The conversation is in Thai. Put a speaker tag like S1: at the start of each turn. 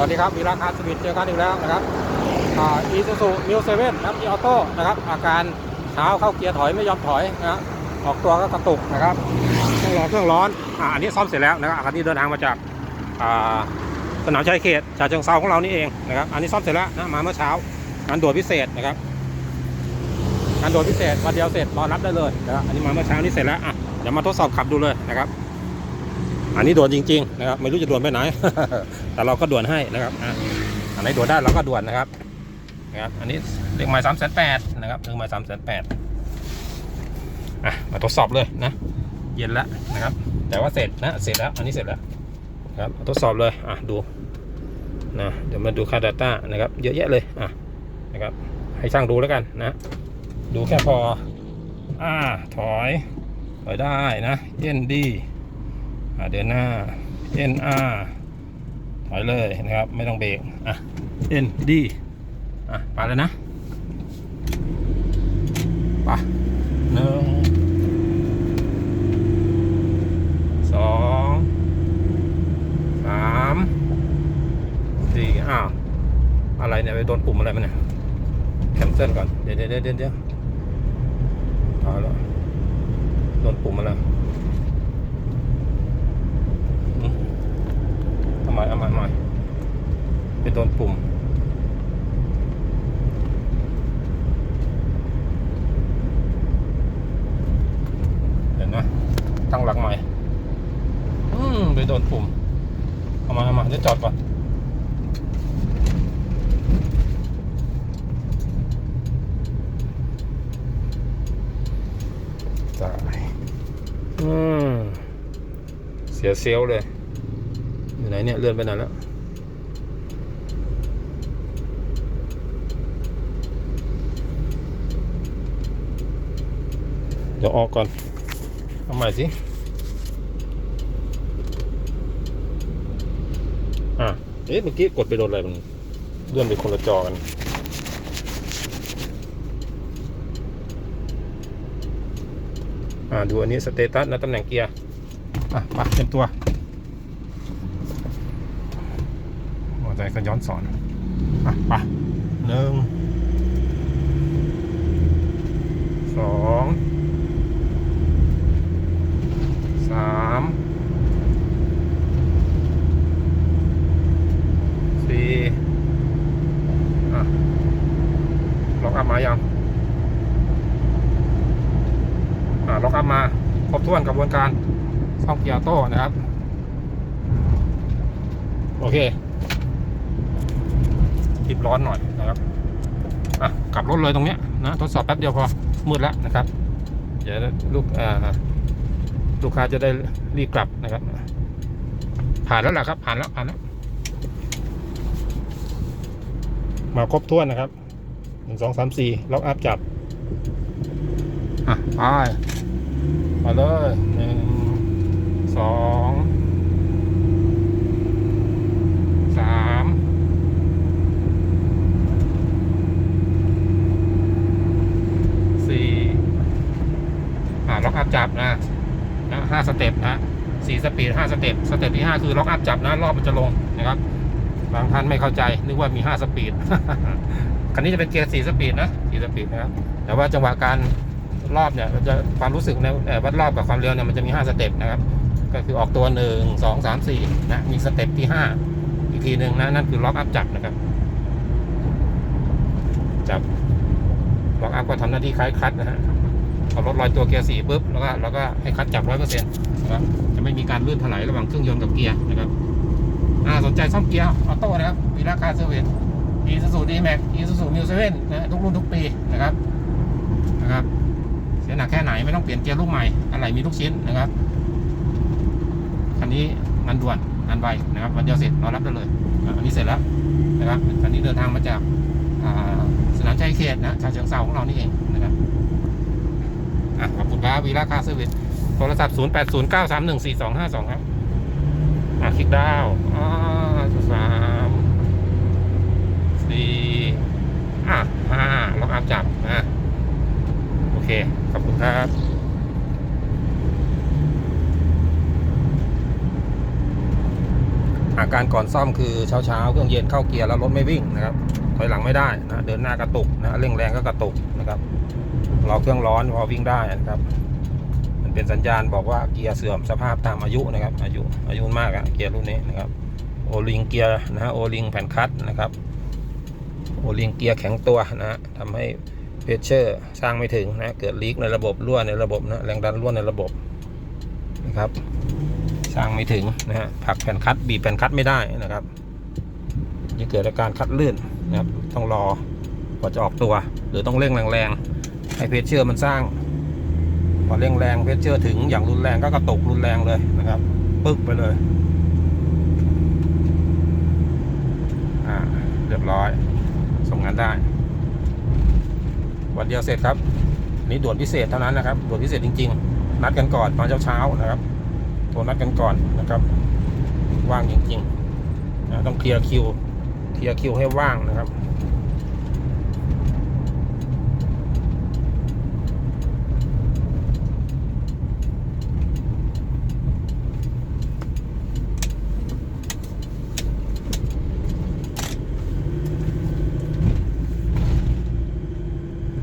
S1: วัสดีครับวีระคาสวิตเจอกันอีกแล้วนะครับอีซูซูมิวเซเว่นครับอีออโต้นะครับอาการเท้าเข้าเกียร์ถอยไม่ยอมถอยนะครับออกตัวก็กระตุกนะครับเครื่องร้อนเครื่องร้อนอันนี้ซ่อมเสร็จแล้วนะครับอันนี้เดินทางมาจากสนามชัยเขตฉะเชิงเซาของเรานี่เองนะครับอันนี้ซ่อมเสร็จแล้วนะมาเมื่อเช้างานด่วนพิเศษนะครับงานด่วนพิเศษวันเดียวเสร็จรอรับได้เลยนะครับอันนี้มาเมื่อเช้านี้เสร็จแล้วอะเดี๋ยวมาทดสอบขับดูเลยนะครับ อันนี้ด่วนจริงๆนะครับไม่รู้จะด่วนไปไหน แต่เราก็ด่วนให้นะครับอันไหนด่วนได้เราก็ด่วนนะครับนะครับอันนี้เลขหมายสามแสนแปดนะครับเลขหมายสามแสนแปดอะมาทดสอบเลยนะ เย็นแล้วนะครับ แต่ว่าเสร็จนะเสร็จแล้วอันนี้เสร็จแล้วครับมาทดสอบเลยอะดูนะเดี๋ยวมาดูค่า Data นะครับ เยอะแยะเลยอะนะครับให้ช่างดูแล้วกันนะ ดูแค่พออ่าถอยถอยได้นะเย็นดี เดินหน้า NR ถอยเลยนะครับ ไม่ต้องเบรกอะ ND อะไปแล้วนะไปหนึ่งสองสามสี่อ้าว อะไรเนี่ย ไปโดนปุ่มอะไรมาเนี่ยแคนเซิลก่อน เดี๋ยวเดี๋ยวเดี๋ยวเดี๋ยวเอาแล้วโดนปุ่มอะไรทำไมเอาใหม่ใหม่ไปโดนปุ่มเห็นไหมตั้งหลักใหม่ อืมไปโดนปุ่มเอามาเอามาเดี๋ยวจอดก่อนตายอืมเสียเซลเลย อยู่ไหนเนี่ยเลื่อนไปไหนแล้วเดี๋ยวออกก่อนเอาใหม่สิอะเอ๊ะเมื่อกี้กดไปโดนอะไรมันเลื่อนไปคนละจอกันอ่าดูอันนี้สเตตัสนะตำแหน่งเกียร์ อะมาเต็มตัว หัว ใจก็ย้อนสอนอะไปหนึ่งสองสามสี่อะล็อกอัพมายังอ่าล็อกอัพมาครบถ้วนกระบวนการซ่อมเกียร์โต้นะครับ โอเค ติดร้อนหน่อยนะครับอะกลับรถเลยตรงเนี้ยนะทดสอบแป๊บเดียวพอมืดแล้วนะครับเดี๋ยวลูกอ่าลูกค้าจะได้รีบกลับนะครับ ผ่านแล้วแหละครับ ผ่านแล้วผ่านแล้วมาครบถ้วนนะครับหนึ่งสองสามสี่ล็อกอัพจับอะไปมาเลยหนึ่งสองสามสี่อ่าล็อกอัพ จับนะนะห้าสเต็ปนะสี่สปีดห้าสเต็ปสเต็ปที่ห้าคือล็อกอัพจับนะรอบมันจะลงนะครับบางท่านไม่เข้าใจนึกว่ามีห้าสปีดคันนี้จะเป็นเกียร์สี่สปีดนะสี่สปีดนะครับแต่ว่าจังหวะการรอบเนี่ยจะความรู้สึกในวัดรอบกับความเร็วเนี่ยมันจะมีห้าสเต็ปนะครับก็คือออกตัวหนึ่งสองสามสี่นะมีสเต็ปที่ห้าอีกทีหนึ่งนะนั่นคือล็อกอัพจับนะครับจับล็อกอัพก็ทำหน้าที่คล้ายคัตนะฮะ พอรถลอยตัวเกียร์สี่ปุ๊บแล้วก็เราก็ให้คลัตช์จับร้อยเปอร์เซ็นต์นะครับจะไม่มีการลื่นถลายระหว่างเครื่องยนต์กับเกียร์นะครับอ่าสนใจซ่อมเกียร์ออโต้นะครับมีราคาเซอร์วิสอีซูซูดีแม็กอีซูซูมิวเซเว่นนะทุกรุ่นทุกปีนะครับนะครับเสียหนักแค่ไหนไม่ต้องเปลี่ยนเกียร์ลูกใหม่อะไรมีทุกชิ้นนะครับคันนี้งานด่วนงานไวนะครับวันเดียวเสร็จรอรับได้เลยอันนี้เสร็จแล้วนะครับคันนี้เดินทางมาจากสนามชัยเขตนะชาเชิงเซาของเรานี่เองนะครับ อะขอบคุณครับวีระคาเซอร์วิสโทรศัพท์ 0 8 0 9 3 1 4 2 5 2 ครับ อะคลิกดาวอ่าสามสี่อะห้าล็อกอัพจับนะโอเค ขอบคุณครับอาการก่อนซ่อมคือเช้าเช้าเครื่องเย็นเข้าเกียร์แล้วรถไม่วิ่งนะครับถอยหลังไม่ได้นะเดินหน้ากระตุกนะเร่งแรงก็กระตุกนะครับ รอเครื่องร้อนพอวิ่งได้นะครับ มันเป็นสัญญาณบอกว่าเกียร์เสื่อมสภาพตามอายุนะครับ อายุอายุมากอะเกียร์รุ่นนี้นะครับโอลิงเกียร์นะฮะโอลิงแผ่นคัตนะครับโอลิงเกียร์แข็งตัวนะฮะทำให้เพชเชอร์สร้างไม่ถึงนะเกิดลีกในระบบรั่วในระบบนะแรงดันรั่วในระบบนะครับ สร้างไม่ถึงนะฮะผักแผ่นคัดบีบแผ่นคัดไม่ได้นะครับจะเกิดอาการคัดลื่นนะครับต้องรอกว่าจะออกตัว หรือต้องเร่งแรง ให้เพชเชอร์มันสร้าง พอเร่งแรงเพชเชอร์ถึงอย่างรุนแรงก็กระตุกรุนแรงเลยนะครับ ปึ๊กไปเลยอ่าเรียบร้อย ส่งงานได้ วันเดียวเสร็จครับนี่ด่วนพิเศษเท่านั้นนะครับด่วนพิเศษจริง ๆ นัดกันก่อนตอนเช้าๆนะครับโทรนัดกันก่อนนะครับ ว่างจริงๆนะต้องเคลียร์คิวเคลียร์คิวให้ว่างนะครับ